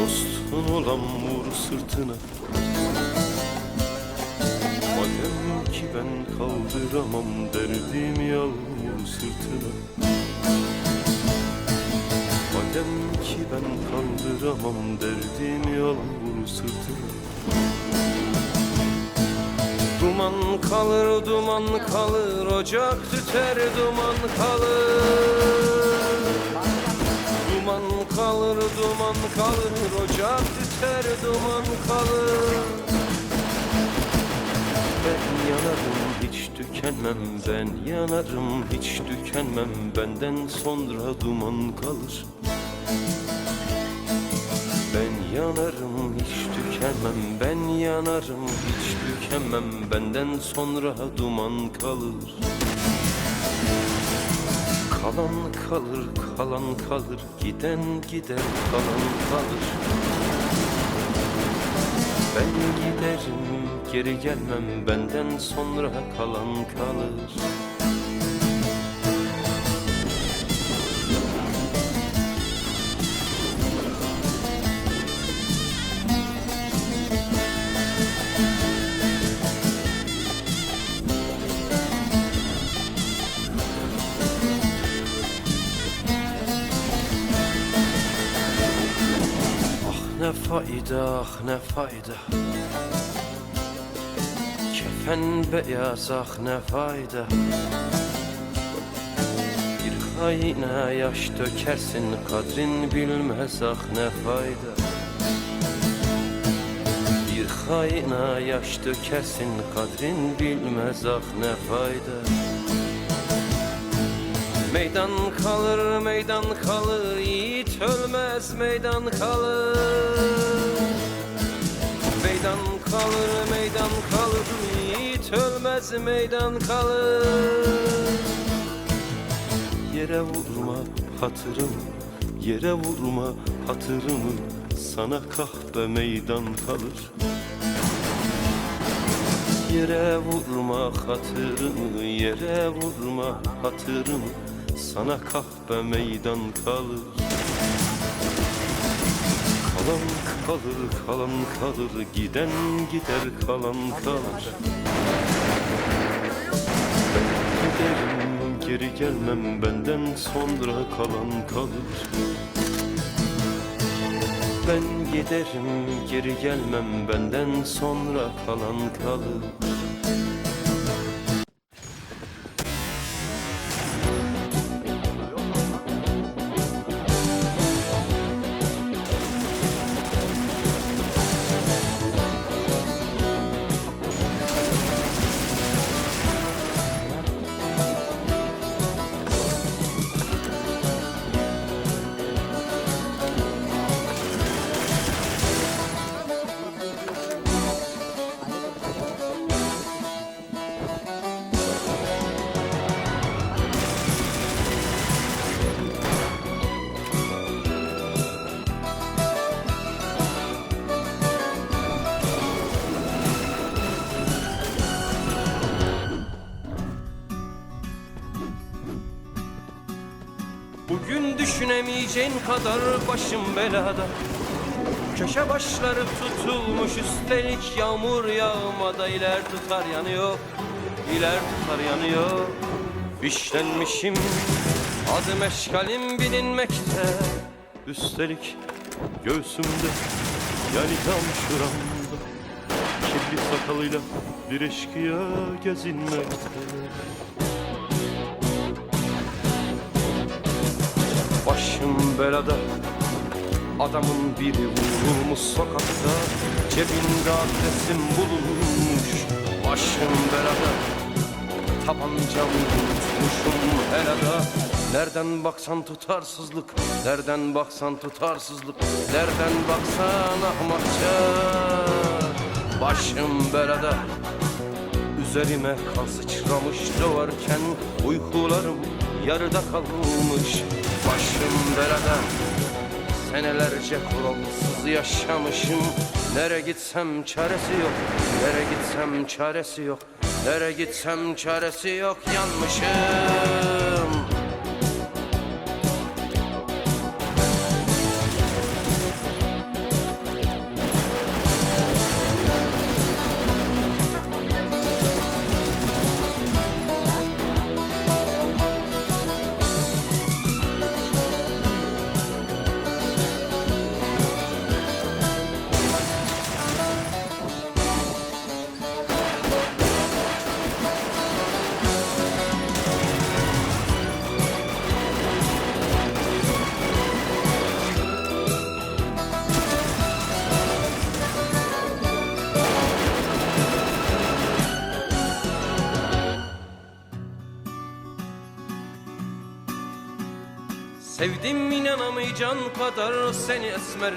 Dostun olan vur sırtına. Madem ki ben kaldıramam derdim yal vur sırtına. Madem ki ben kaldıramam derdim yal vur sırtına. Duman kalır, duman kalır, ocak tüter, duman kalır. Duman kalır, duman kalır, ocak tüter, duman kalır. Ben yanarım, hiç tükenmem, ben yanarım, hiç tükenmem. Benden sonra duman kalır. Ben yanarım hiç tükenmem Ben yanarım hiç tükenmem Benden sonra duman kalır Kalan kalır kalan kalır Giden gider kalan kalır. Ben giderim geri gelmem Benden sonra kalan kalır fayda ah ne fayda Kefen beyaz ah ne fayda Bir haine yaş dökersin kadrin bilmez ah ne fayda Bir haine yaş dökersin kadrin bilmez ah ne fayda Meydan kalır, meydan kalır, yiğit ölmez, meydan kalır. Meydan kalır, meydan kalır, yiğit ölmez, meydan kalır. Yere vurma hatırım, yere vurma hatırımı, sana kahpe meydan kalır. Yere vurma hatırımı, yere vurma hatırımı Sana kahpe meydan kalır. Kalan kalır, kalan kalır. Giden gider, kalan kalır. Giderim, geri gelmem. Benden sonra kalan kalır. Ben giderim geri gelmem. Benden sonra kalan kalır Bugün düşünemeyeceğin kadar başım belada. Köşe başları tutulmuş üstelik yağmur yağmada iler tutar yanıyor iler tutar yanıyor. Fişlenmişim adım eşkalim bilinmekte. Üstelik göğsümde yani tam şuramda. Kirli sakalıyla bir eşkıya gezinmekte belada Adamın biri vurulmuş sokakta Cebinde adresim bulunmuş. Başım belada Tabancamı tutmuşum helada. Nereden baksan tutarsızlık Nereden baksan tutarsızlık Nereden baksan ahmakça. Başım belada Üzerime kan sıçramış doğarken Uykularım yarıda kalmış Başım belada. Senelerce kuralsız yaşamışım. Nere gitsem çaresi yok Nere gitsem çaresi yok Nere gitsem çaresi yok Yanmışım Sevdim inanamayacağın kadar seni esmer